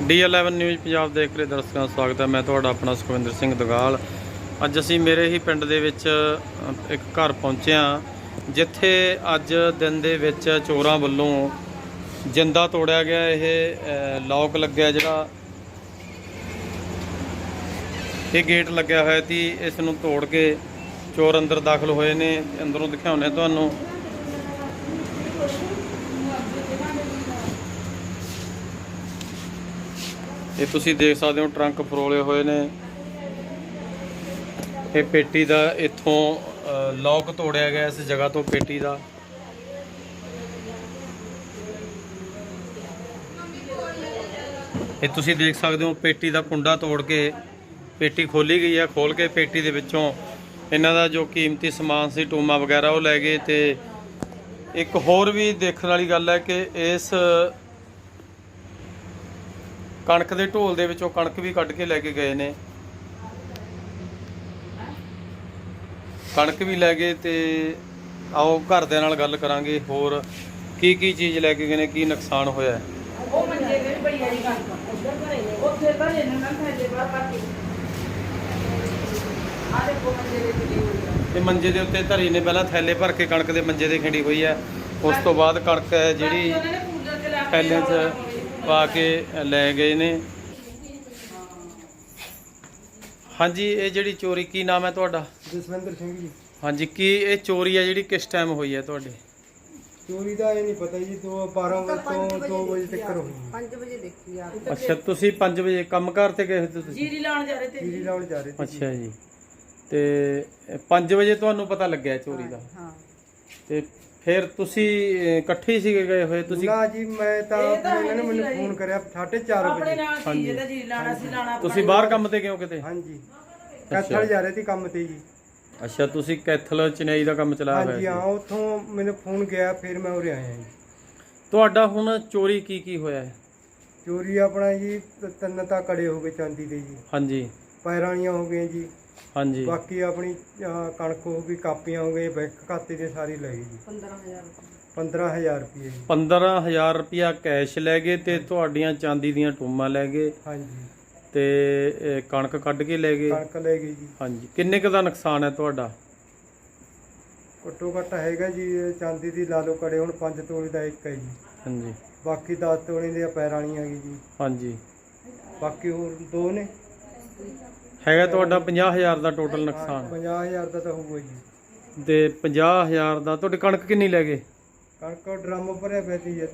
ਡੀ11 news Punjab ਦੇਖ ਰਹੇ ਦਰਸ਼ਕਾਂ ਦਾ ਸਵਾਗਤ ਹੈ। ਮੈਂ ਤੁਹਾਡਾ ਆਪਣਾ ਸੁਖਵਿੰਦਰ ਸਿੰਘ ਦਗਾਲ। ਅੱਜ ਅਸੀਂ ਮੇਰੇ ਹੀ ਪਿੰਡ ਦੇ ਵਿੱਚ ਇੱਕ ਘਰ ਪਹੁੰਚੇ ਹਾਂ ਜਿੱਥੇ ਅੱਜ ਦਿਨ ਦੇ ਵਿੱਚ ਚੋਰਾਂ ਵੱਲੋਂ ਜਿੰਦਾ ਤੋੜਿਆ ਗਿਆ। ਇਹ ਅ, ਲੌਕ ਲੱਗਿਆ ਜਿਹੜਾ ਇਹ ਗੇਟ ਲੱਗਿਆ ਹੋਇਆ ਸੀ। ਇਸ ਨੂੰ ਤੋੜ ਕੇ ਚੋਰ ਅੰਦਰ ਦਾਖਲ ਹੋਏ ਨੇ। ਅੰਦਰੋਂ ਦਿਖਾਉਣੇ ਤੁਹਾਨੂੰ। ਇਹ ਤੁਸੀਂ ਦੇਖ ਸਕਦੇ ਹੋ ਟਰੰਕ ਫਰੋਲੇ ਹੋਏ ਨੇ। ਇਹ ਪੇਟੀ ਦਾ ਇੱਥੋਂ ਅ, ਲੌਕ ਤੋੜਿਆ ਗਿਆ ਇਸ ਜਗ੍ਹਾ ਤੋਂ ਪੇਟੀ ਦਾ। ਇਹ ਤੁਸੀਂ ਦੇਖ ਸਕਦੇ ਹੋ ਪੇਟੀ ਦਾ ਕੁੰਡਾ ਤੋੜ ਕੇ ਪੇਟੀ ਖੋਲੀ ਗਈ ਹੈ ਖੋਲ ਕੇ ਪੇਟੀ ਦੇ ਵਿੱਚੋਂ ਇਹਨਾਂ ਦਾ ਜੋ ਕੀਮਤੀ ਸਮਾਨ ਸੀ ਟੂਮਾ ਵਗੈਰਾ ਉਹ ਲੈ ਗਏ ਤੇ ਇੱਕ ਹੋਰ ਵੀ ਦੇਖਣ ਵਾਲੀ ਗੱਲ ਹੈ ਕਿ ਇਸ ਕਣਕ ਦੇ ਢੋਲ ਦੇ ਵਿੱਚੋਂ ਕਣਕ ਵੀ ਕੱਢ ਕੇ ਲੈ ਕੇ ਗਏ ਨੇ। ਕਣਕ ਵੀ ਲੈ ਗਏ ਤੇ ਆਓ ਘਰਦਿਆਂ ਨਾਲ ਗੱਲ ਕਰਾਂਗੇ ਹੋਰ ਕੀ ਕੀ ਚੀਜ਼ ਲੈ ਕੇ ਗਏ ਨੇ ਕੀ ਨੁਕਸਾਨ ਹੋਇਆ। ਉਹ ਮੰਜੇ ਦੇ ਬੜੀ ਵਾਲੀ ਗੱਲ ਉੱਧਰ ਘਰੇ ਨੇ ਉੱਥੇ ਘਰੇ ਨੇ ਨਾ ਥੈਲੇ ਬਾਹਰ ਪਾ ਕੇ ਆ ਦੇਖੋ ਮੰਜੇ ਦੇ ਕਿੰਨੀ ਹੋਈ ਆ ਤੇ ਮੰਜੇ ਦੇ ਉੱਤੇ ਧਰੀ ਨੇ ਪਹਿਲਾਂ ਥੈਲੇ ਭਰ ਕੇ ਕਣਕ ਦੇ ਮੰਜੇ ਦੇ ਖਿੰਡੀ ਹੋਈ ਹੈ। ਉਸ ਤੋਂ ਬਾਅਦ ਕਣਕ ਹੈ ਜਿਹੜੀ ਥੈਲੇ 'ਚ ਪਾ ਕੇ ਲੈ ਗਏ ਨੇ। ਹਾਂਜੀ ਇਹ ਜਿਹੜੀ ਚੋਰੀ ਕੀ ਨਾਮ ਹੈ ਤੁਹਾਡਾ? ਜਸਵਿੰਦਰ ਸਿੰਘ ਜੀ। ਹਾਂਜੀ ਕੀ ਇਹ ਚੋਰੀ ਹੈ ਜਿਹੜੀ ਕਿਸ ਟਾਈਮ ਹੋਈ ਹੈ ਤੁਹਾਡੇ? ਚੋਰੀ ਦਾ ਇਹ ਨਹੀਂ ਪਤਾ ਜੀ ਤੋਂ 12 ਵਜੇ ਤੋਂ 2 ਵਜੇ ਤੱਕ ਹੋਈ 5 ਵਜੇ ਦੇਖੀ ਆ। ਅੱਛਾ ਤੁਸੀਂ 5 ਵਜੇ ਕੰਮ ਘਰ ਤੇ ਗਏ ਸੀ ਤੁਸੀਂ? ਜੀਰੀ ਲਾਉਣ ਜਾ ਰਹੇ ਤੇ ਜੀਰੀ ਲਾਉਣ ਜਾ ਰਹੇ ਸੀ ਅੱਛਾ ਜੀ। ਤੇ 5 ਵਜੇ ਤੁਹਾਨੂੰ ਪਤਾ ਲੱਗਿਆ ਚੋਰੀ ਦਾ? ਹਾਂ। ਤੇ ਫਿਰ ਤੁਸੀਂ ਅਹ, ਇਕੱਠੇ ਹੀ ਸੀਗੇ ਗਏ ਹੋਏ ਤੁਸੀਂ? ਨਾ ਜੀ ਮੈਂ ਤਾਂ ਇਹਨਾਂ ਨੇ ਮੈਨੂੰ ਫੋਨ ਕਰਿਆ 4:30 ਆਪਣੇ ਵਜੇ। ਨਾਲ ਸੀ ਜਿਹਦਾ ਜੀਰੀ ਲਾਣਾ ਸੀ ਲਾਣਾ ਤੁਸੀਂ ਬਾਹਰ ਕੰਮ ਤੇ ਹੋ ਕਿਤੇ? ਹਾਂਜੀ। ਕੈਥਲ ਜਾ ਰਹੇ ਸੀ ਕੰਮ ਤੇ ਜੀ। ਅੱਛਾ ਤੁਸੀਂ ਕੈਥਲ ਚੇਨਈ ਦਾ ਕੰਮ ਚਲਾਇਆ ਹਾਂਜੀ ਹਾਂ ਉੱਥੋਂ ਮੈਨੂੰ ਫੋਨ ਗਿਆ ਫਿਰ ਮੈਂ ਉਰੇ ਆਇਆ ਜੀ। ਤੁਹਾਡਾ ਹੁਣ ਚੋਰੀ ਕੀ ਕੀ ਹੋਇਆ ਹੈ? ਚੋਰੀ ਆਪਣਾ ਜੀ ਤ- ਤਿੰਨ ਤਾਂ ਕੜੇ ਹੋ ਗਏ ਚਾਂਦੀ ਦੇ ਜੀ। ਹਾਂਜੀ। ਪੈਰਾਣੀਆਂ ਹੋ ਗਈਆਂ ਜੀ। ਹਾਂਜੀ। ਬਾਕੀ ਆਪਣੀ ਅਹ, ਕਣਕ ਹੋ ਗਈ ਕਾਪੀਆਂ ਹੋ ਗਏ ਬੈਂਕ ਖਾਤੇ ਦੇ ਸਾਰੀ ਲੈ ਗਏ ਜੀ। 15000 15000 ਰੁਪਏ। ਜੀ। 15000 ਰੁਪਿਆ ਕੈਸ਼ ਲੈ ਗਏ ਤੇ ਤੁਹਾਡੀਆਂ ਚਾਂਦੀ ਦੀਆਂ ਟੂਮਾਂ ਲੈ ਗਏ। ਹਾਂਜੀ। ਤੇ ਇਹ ਕਣਕ ਕੱਢ ਕੇ ਲੈ ਗਏ। ਕਣਕ ਲੈ ਗਏ ਜੀ। ਹਾਂਜੀ। ਕਿੰਨੇ ਕੁ ਦਾ ਨੁਕਸਾਨ ਹੈ ਤੁਹਾਡਾ? ਘੱਟੋ ਘੱਟ ਹੈਗਾ ਜੀ ਇਹ ਚਾਂਦੀ ਦੀ ਲਾ ਲਓ ਕੜੇ ਹੁਣ 5 ਤੋਲੇ ਦਾ ਇੱਕ ਹੈ ਜੀ। ਹਾਂਜੀ। ਬਾਕੀ 10 ਤੋਲੇ ਦੀਆਂ ਪੈਰਾਣੀਆਂ ਹੈਗੀ ਜੀ। ਹਾਂਜੀ। ਬਾਕੀ ਹੋਰ ਦੋ ਨੇ? ਹੈਗਾ ਤੁਹਾਡਾ 50000 ਦਾ ਟੋਟਲ ਨੁਕਸਾਨ। 50000 ਦਾ ਤਾਂ ਹੋਊਗਾ ਜੀ। ਤੇ 50000 ਦਾ ਤੁਹਾਡੀ ਕਣਕ ਕਿੰਨੀ ਲੈ ਗਏ? ਕਣਕ ਉਹ ਡਰਮ ਭਰਿਆ ਪਿਆ ਸੀ ਜੀ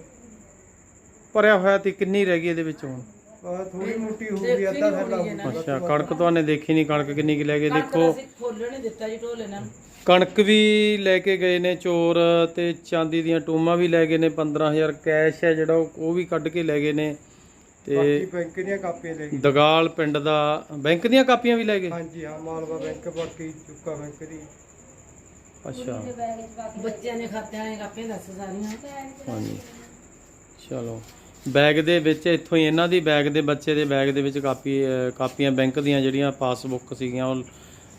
ਭਰਿਆ ਹੋਇਆ ਤੇ ਕਿੰਨੀ ਰਹਿ ਗਈ ਇਹਦੇ ਵਿੱਚ ਹੁਣ? ਆਹ ਥੋੜੀ ਮੋਟੀ ਹੋ ਗਈ ਅੱਧਾ ਥੈਲਾ ਹੋ ਗਿਆ ਅੱਛਾ ਕਣਕ ਤੁਹਾਨੇ ਦੇਖੀ ਨਹੀਂ ਕਣਕ ਕਿੰਨੀ ਕਿ ਲੈ ਗਏ? ਦੇਖੋ। ਅਸੀਂ ਖੋਲਣ ਨਹੀਂ ਦਿੱਤਾ ਜੀ ਢੋਲੇ ਨਾਲ ਕਣਕ ਵੀ ਲੈ ਕੇ ਗਏ ਨੇ ਚੋਰ ਤੇ ਚਾਂਦੀ ਦੀਆਂ ਟੂਮਾਂ ਵੀ ਲੈ ਗਏ ਨੇ 15000 ਕੈਸ਼ ਹੈ ਜਿਹੜਾ ਉਹ ਉਹ ਵੀ ਕੱਢ ਕੇ ਲੈ ਗਏ ਨੇ। ਤੇ ਬਾਕੀ ਬੈਂਕ ਦੀਆਂ ਕਾਪੀਆਂ ਲੈ ਗਏ। ਦਗਾਲ ਪਿੰਡ ਦਾ ਬੈਂਕ ਦੀਆਂ ਕਾਪੀਆਂ ਵੀ ਲੈ ਗਏ? ਹਾਂਜੀ ਹਾਂ ਮਾਲਵਾ ਬੈਂਕ ਬਾਕੀ ਚੁੱਕਾ ਬੈਂਕ ਦੀ। ਅੱਛਾ। ਬੱਚਿਆਂ ਦੇ ਖਾਤਿਆਂ ਨੇ ਕਾਪੇ ਦੱਸ ਸਾਰੀਆਂ। ਹਾਂਜੀ। ਚਲੋ। ਬੈਗ ਦੇ ਵਿੱਚ ਇੱਥੋਂ ਹੀ ਇਹਨਾਂ ਦੀ ਬੈਗ ਦੇ ਬੱਚੇ ਦੇ ਬੈਗ ਦੇ ਵਿੱਚ ਕਾਪੀ ਅਹ ਕਾਪੀਆਂ ਬੈਂਕ ਦੀਆਂ ਜਿਹੜੀਆਂ ਪਾਸਬੁੱਕ ਸੀਗੀਆਂ ਉਹ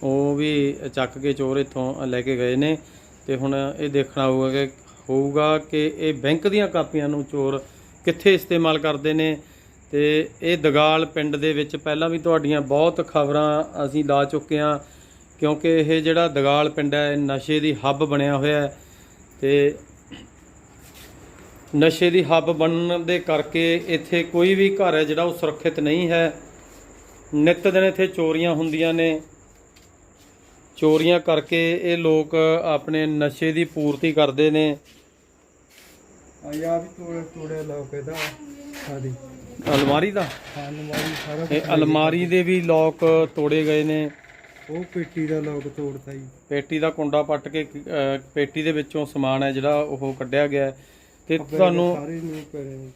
ਉਹ ਵੀ ਚੱਕ ਕੇ ਚੋਰ ਇੱਥੋਂ ਲੈ ਕੇ ਗਏ ਨੇ। ਤੇ ਹੁਣ ਇਹ ਦੇਖਣਾ ਹੋਊਗਾ ਕਿ ਹੋਊਗਾ ਕਿ ਇਹ ਬੈਂਕ ਦੀਆਂ ਕਾਪੀਆਂ ਨੂੰ ਚੋਰ ਕਿੱਥੇ ਇਸਤੇਮਾਲ ਕਰਦੇ ਨੇ। ਤੇ ਇਹ ਦਗਾਲ ਪਿੰਡ ਦੇ ਵਿੱਚ ਪਹਿਲਾਂ ਵੀ ਤੁਹਾਡੀਆਂ ਬਹੁਤ ਖਬਰਾਂ ਅਸੀਂ ਲਾ ਚੁੱਕੇ ਹਾਂ, ਕਿਉਂਕਿ ਇਹ ਜਿਹੜਾ ਦਗਾਲ ਪਿੰਡ ਹੈ ਨਸ਼ੇ ਦੀ ਹੱਬ ਬਣਿਆ ਹੋਇਆ ਹੈ ਤੇ ਨਸ਼ੇ ਦੀ ਹੱਬ ਬਣਨ ਦੇ ਕਰਕੇ ਇੱਥੇ ਕੋਈ ਵੀ ਘਰ ਹੈ ਜਿਹੜਾ ਉਹ ਸੁਰੱਖਿਅਤ ਨਹੀਂ ਹੈ। ਨਿਤ ਦਿਨ ਇੱਥੇ ਚੋਰੀਆਂ ਹੁੰਦੀਆਂ ਨੇ। ਚੋਰੀਆਂ ਕਰਕੇ ਇਹ ਲੋਕ ਆਪਣੇ ਨਸ਼ੇ ਦੀ ਪੂਰਤੀ ਕਰਦੇ ਨੇ। ਆ ਵੀ ਤੋੜੇ ਤੋੜੇ ਲੋਕ ਇਹਦਾ। ਸਾਡੀ ਅਲਮਾਰੀ ਦਾ? ਹਾਂ ਸਾਰਾ ਇਹ ਅਲਮਾਰੀ ਦੇ ਵੀ ਲੋਕ ਤੋੜੇ ਗਏ ਨੇ। ਉਹ ਪੇਟੀ ਦਾ ਲੋਕ ਤੋੜਤਾ ਜੀ। ਪੇਟੀ ਦਾ ਕੁੰਡਾ ਪੱਟ ਕੇ ਅਹ, ਪੇਟੀ ਦੇ ਵਿੱਚੋਂ ਸਮਾਨ ਹੈ ਜਿਹੜਾ ਉਹ ਕੱਢਿਆ ਗਿਆ ਹੈ। ਤੇ ਤੁਹਾਨੂੰ ਸਾਰੇ ਨੂੰ। ਕਰੇ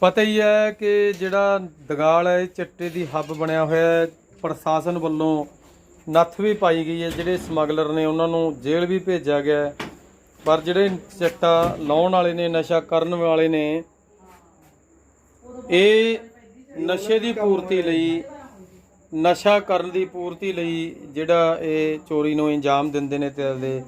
ਪਤਾ ਹੀ ਹੈ ਕਿ ਜਿਹੜਾ ਦਗਾਲ ਹੈ ਇਹ ਚਿੱਟੇ ਦੀ ਹੱਬ ਬਣਿਆ ਹੋਇਆ ਹੈ। ਪ੍ਰਸ਼ਾਸਨ ਵੱਲੋਂ ਨੱਥ ਵੀ ਪਾਈ ਗਈ ਹੈ। ਜਿਹੜੇ ਸਮਗਲਰ ਨੇ ਉਹਨਾਂ ਨੂੰ ਜੇਲ੍ਹ ਵੀ ਭੇਜਿਆ ਗਿਆ ਹੈ। ਪਰ ਜਿਹੜੇ ਚਿੱਟਾ ਲਾਉਣ ਵਾਲੇ ਨੇ ਨਸ਼ਾ ਕਰਨ ਵਾਲੇ ਨੇ ਇਹ ਨਸ਼ੇ ਦੀ ਪੂਰਤੀ ਲਈ ਨਸ਼ਾ ਕਰਨ ਦੀ ਪੂਰਤੀ ਲਈ ਜਿਹੜਾ ਇਹ ਚੋਰੀ ਨੂੰ ਇੰਜਾਮ ਦਿੰਦੇ ਨੇ ਤੇ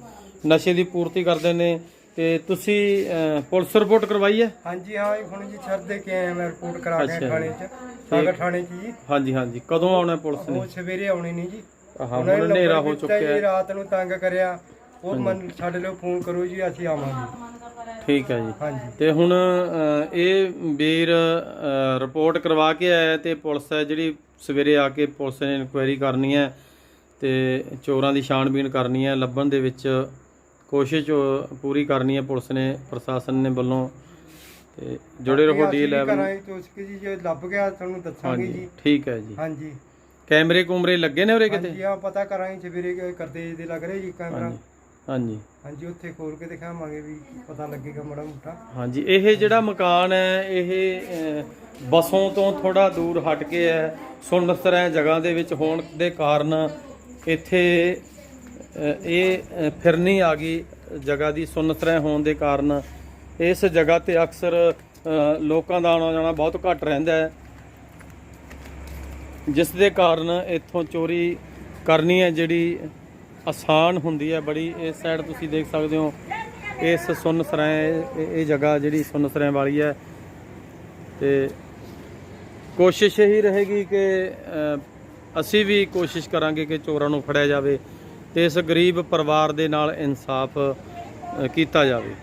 ਨਸ਼ੇ ਦੀ ਪੂਰਤੀ ਕਰਦੇ ਨੇ। ਤੇ ਤੁਸੀਂ ਪੁਲਿਸ ਰਿਪੋਰਟ ਕਰਵਾਈ ਹੈ? ਹਾਂਜੀ ਹਾਂ ਜੀ, ਹੁਣ ਜੀ ਛੱਡ ਦੇ ਕੇ ਆਇਆ ਮੈਂ ਰਿਪੋਰਟ ਕਰਾ ਕੇ। ਥਾਣੇ 'ਚ। ਸਾਗਰ ਥਾਣੇ 'ਚ ਜੀ। ਹਾਂਜੀ ਹਾਂਜੀ। ਕਦੋਂ ਆਉਣਾ ਪੁਲਿਸ ਨੇ? ਉਹ ਸਵੇਰੇ ਆਉਣੀ ਨਹੀਂ ਜੀ। ਹਾਂ ਹੁਣ ਹਨੇਰਾ ਹੋ ਚੁੱਕਿਆ। ਹੈ ਰਾਤ ਨੂੰ ਤੰਗ ਕਰਿਆ। ਉਹ ਮਨ ਸਾਡੇ ਲਈ ਫੋਨ ਕਰੋ ਜੀ ਅਸੀਂ ਆਵਾਂਗੇ। ਠੀਕ ਹੈ ਜੀ। ਹਾਂਜੀ। ਤੇ ਹੁਣ ਇਹ ਵੀਰ ਰਿਪੋਰਟ ਕਰਵਾ ਕੇ ਆਇਆ ਤੇ ਪੁਲਿਸ ਹੈ ਜਿਹੜੀ ਸਵੇਰੇ ਆ ਕੇ ਪੁਲਿਸ ਨੇ ਇਨਕੁਆਇਰੀ ਕਰਨੀ ਹੈ ਤੇ ਚੋਰਾਂ ਦੀ ਛਾਣਬੀਣ ਕਰਨੀ ਹੈ ਲੱਭਣ ਦੇ ਵਿੱਚ ਕੋਸ਼ਿਸ਼ ਪੂਰੀ ਕਰਨੀ ਹੈ ਪੁਲਿਸ ਨੇ ਪ੍ਰਸ਼ਾਸਨ ਨੇ ਵੱਲੋਂ। ਤੇ ਜੁੜੇ ਰਹੋ ਡੀ 11 ਕਰਾਂਗੇ ਚੋਸਕ ਜੀ ਜੇ ਲੱਭ ਗਿਆ ਤੁਹਾਨੂੰ ਦੱਸਾਂਗੇ ਹਾਂਜੀ ਜੀ। ਠੀਕ ਹੈ ਜੀ। ਹਾਂਜੀ। ਕੈਮਰੇ ਕੁਮਰੇ ਲੱਗੇ ਨੇ ਉਰੇ ਕਿਤੇ? ਹਾਂਜੀ ਆ ਪਤਾ ਕਰਾਂਗੇ ਸਵੇਰੇ ਕਰਦੇ ਜੀ ਦੇ ਲੱਗ ਰਿਹਾ ਜੀ ਕੈਮਰਾ। ਹਾਂਜੀ। ਹਾਂਜੀ। ਹਾਂਜੀ ਉੱਥੇ ਖੋਲ ਕੇ ਦਿਖਾਵਾਂਗੇ ਵੀ ਪਤਾ ਲੱਗੇਗਾ ਮਾੜਾ ਮੋਟਾ। ਹਾਂਜੀ ਇਹ ਜਿਹੜਾ ਮਕਾਨ ਹੈ ਇਹ ਬਸੋਂ ਤੋਂ ਥੋੜਾ ਦੂਰ ਹਟ ਕੇ ਹੈ। ਸੁੰਨਸਰ ਜਗ੍ਹਾ ਦੇ ਵਿੱਚ ਹੋਣ ਦੇ ਕਾਰਨ ਇੱਥੇ ਇਹ ਫਿਰਨੀ ਆ ਗਈ ਜਗ੍ਹਾ ਦੀ ਸੁੰਨਸਰ ਹੋਣ ਦੇ ਕਾਰਨ। ਇਸ ਜਗ੍ਹਾ ਤੇ ਅਕਸਰ ਲੋਕਾਂ ਦਾ ਆਉਣਾ ਜਾਣਾ ਬਹੁਤ ਘੱਟ ਰਹਿੰਦਾ ਹੈ। ਜਿਸ ਦੇ ਕਾਰਨ ਇੱਥੋਂ ਚੋਰੀ ਕਰਨੀ ਹੈ ਜਿਹੜੀ ਆਸਾਨ ਹੁੰਦੀ ਹੈ ਬੜੀ, ਇਸ ਸਾਈਡ ਤੁਸੀਂ ਦੇਖ ਸਕਦੇ ਹੋ, ਇਸ ਸੁੰਨ ਸਰਾਂ ਇਹ ਜਗ੍ਹਾ ਜਿਹੜੀ ਸੁੰਨ ਸਰਾਂ ਵਾਲੀ ਹੈ। ਤੇ ਕੋਸ਼ਿਸ਼ ਇਹੀ ਰਹੇਗੀ ਕਿ ਅਸੀਂ ਵੀ ਕੋਸ਼ਿਸ਼ ਕਰਾਂਗੇ ਕਿ ਚੋਰਾਂ ਨੂੰ ਫੜਿਆ ਜਾਵੇ ਤੇ ਇਸ ਗਰੀਬ ਪਰਿਵਾਰ ਦੇ ਨਾਲ ਇਨਸਾਫ ਕੀਤਾ ਜਾਵੇ।